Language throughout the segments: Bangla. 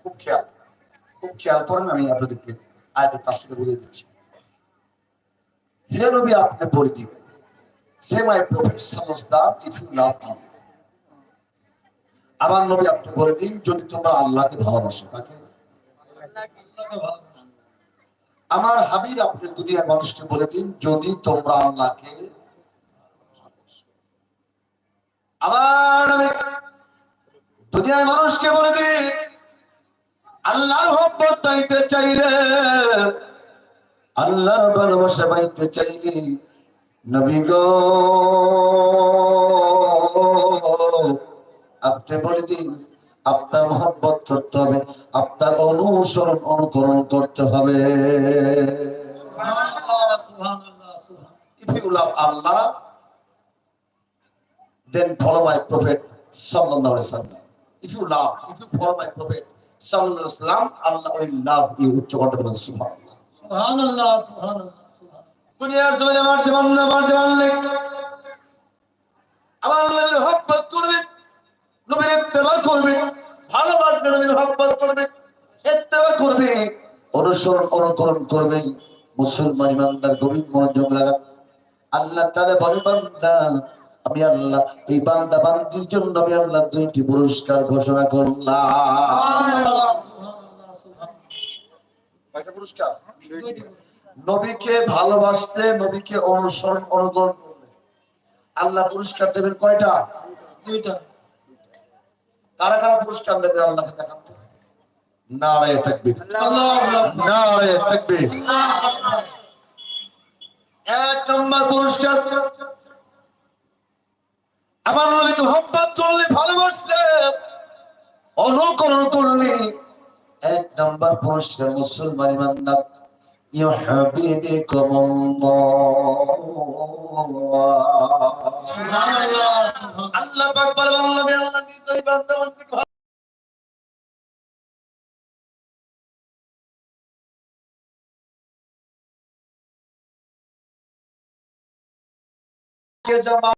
খুব খেয়াল খুব খেয়াল করেন আমি আপনাদেরকে আয়তের তাফসীরে বলে দিচ্ছি। হে নবী, আপনি সে my prophet if you love আমার নবী, আপনি বলে দিন, যদি তোমরা আল্লাহকে ভালোবাসো তাকে আমার হাবিব, আপনি দুনিয়ার মানুষকে বলে দিন, যদি তোমরা আল্লাহকে ভালোবাসো। আবার আমি দুনিয়ার মানুষকে বলে দিন আল্লাহর মহব্বত পাইতে চাইলে আল্লাহর ভালোবাসা পাইতে চাইলে নবী গো আপনি বলে দিন আপনার মহব্বত করতে হবে আপনার অনুসরণ অনুকরণ করতে হবে Allah, then follow my prophet sallallahu alaihi wasallam. If you love, if you follow my prophet sallallahu alaihi wasallam, Allah will উচ্চ কণ্ঠে বলুন সুবহানাল্লাহ। সুবহানাল্লাহ সুবহানাল্লাহ সুবহানাল্লাহ। দুনিয়ার জমিনে আমার জীবন আমার জীবন আমার নবীর মহব্বত করবে নবীর ইত্তেবা করবে ভালোবাসবে নবীর মহব্বত করবে ইত্তেবা করবে অনুসরণ অনুকরণ করবে মুসলমান ইমানদার গভীর মনোযোগ লাগান আল্লাহ তাদের আমি আল্লাহ এই বান্দা বান্দির জন্য আমি আল্লাহ দুইটি পুরস্কার ঘোষণা করলাম। পুরস্কার? নবীকে ভালোবাসতে নবীকে অনুসরণ অনুকরণ করলে। আল্লাহ পুরস্কার দেবেন কয়টা? দুইটা। কারা কারা পুরস্কার দেবে আল্লাহকে দেখান নারায় থাকবে নারায় থাকবে এক নম্বর পুরস্কার আমার নবীকে মোহাম্মদ করলে ভালোবাসলে অনুকরণ করলে। এক নম্বর পুরস্কার মুসলমান আল্লাহ আল্লাহ জামা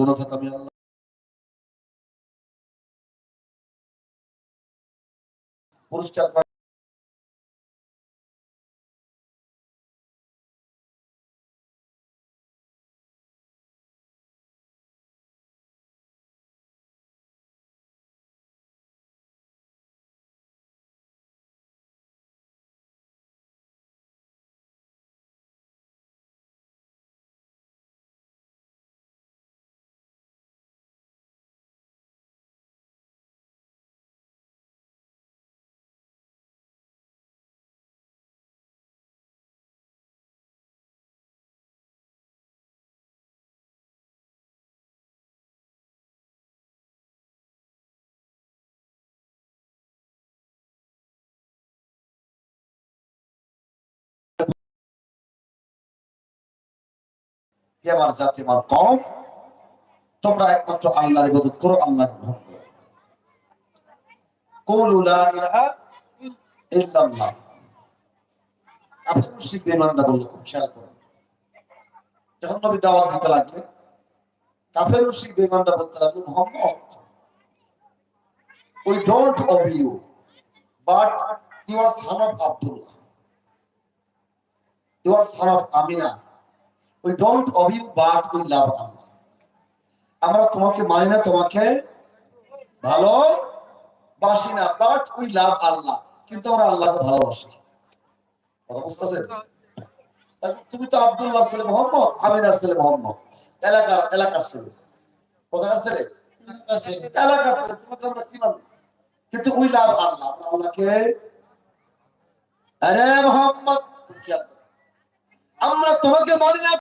কথা আমি আল্লাহ পুরস্কার আমার জাতি, আমার কম, তোমরা একমাত্র আল্লাহর ইবাদত করো, আল্লাহর কৌলু লা ইলাহা ইল্লাল্লাহ। আপনি খুব খেয়াল করুন। যখন নবী দাওয়াত দিতে লাগলেন, কাফের বলতে Muhammad you, but you are son of Abdullah you are son of Amina obey you but we love Allah আমরা তোমাকে মানি না তোমাকে ভালো বাসি না বাট উই লাভ আল্লাহ। কিন্তু আমরা আল্লাহকে ভালোবাসি। কথা বুঝতেছেন? তারপর তুমি তো আব্দুল্লাহ ছেলে মোহাম্মদ আমিনার ছেলে মোহাম্মদ। এলাকার এলাকার ছেলে। কোথাকার ছেলে? এলাকার ছেলে। তোমাকে আমরা কি মানি? কিন্তু উই লাভ আল্লাহ। আমরা আল্লাহকে আরে মোহাম্মদ আমরা তোমাকে মানি না